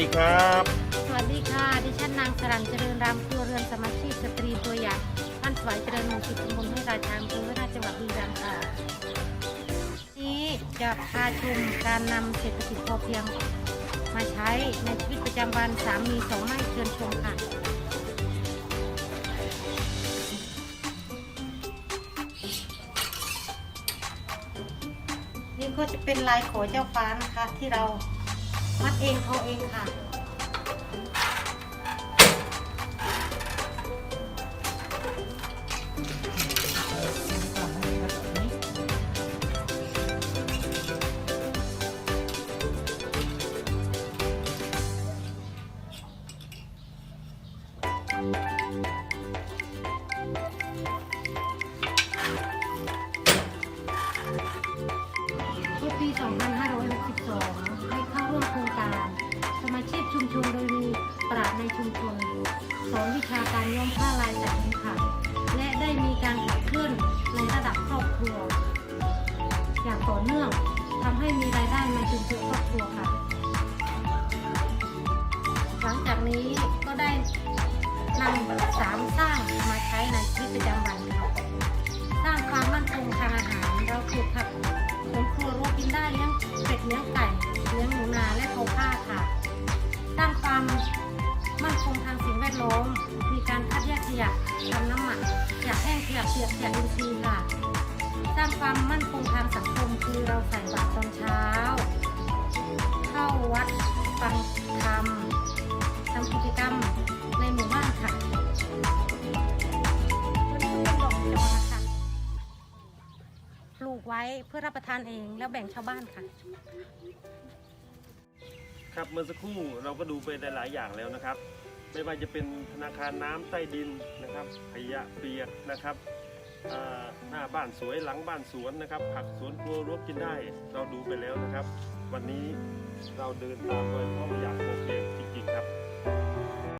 ดีครับ สวัสดีค่ะ ดิฉันนางสรัญเจริญรามครัวเรือนสมาชิกสตรีตัวอย่างบ้านสวายเจริญมู่สิบตำบลให้ราชาอำเภอราชจังหวัดบุรีรัมย์ค่ะนี้จะพาชมการนำเศรษฐกิจพอเพียง มาใช้ในชีวิตประจำวันสามีสองไม้เชิญชมค่ะนี่ก็จะเป็นลายขอเจ้าฟ้านะคะที่เรา มัดเองทอเองค่ะเชุมชนสอนวิชาการย้อมผ้าลายจากนี้ค่ะ และได้มีการขับเคลื่อนในระดับครอบครัว อย่างต่อเนื่องทำให้มีรายได้มาจุนเจือครอบครัวค่ะ หลังจากนี้ก็ได้นำสามสร้างมาใช้ในชีวิตประจำวันค่ะสร้างความมั่นคงทางอาหารเราปลูกผักสวนครัวรั้กินได้เลี้ยงเป็ดเลี้ยงไก่เลี้ยงหนูนาและโคผ้าค่ะ สร้างความ มั่นคงทางสิ่งแวดล้อม มีการคัดแยกขยะทำน้ำหมักขยะแห้งขยะเปียกขยะอินทรีย์ค่ะ สร้างความมั่นคงทางสังคมคือเราใส่บาตรตอนเช้า เข้าวัดฟังธรรมทำกิจกรรมในหมู่บ้านค่ะวันนี้ก็เป็นดอกจอนะคะปลูกไว้เพื่อรับประทานเองแล้วแบ่งชาวบ้านค่ะ ครับเมื่อสักครู่เราก็ดูไปหลาย ๆ อย่างแล้วนะครับ ไม่ว่าจะเป็นธนาคารน้ำใต้ดินนะครับขยะเปียกนะครับหน้าบ้านสวยหลังบ้านสวนนะครับผักสวนครัวรวกินได้ เราดูไปแล้วนะครับ วันนี้เราเดินตามรอยพ่ออยากโอเคจริง ๆ ครับ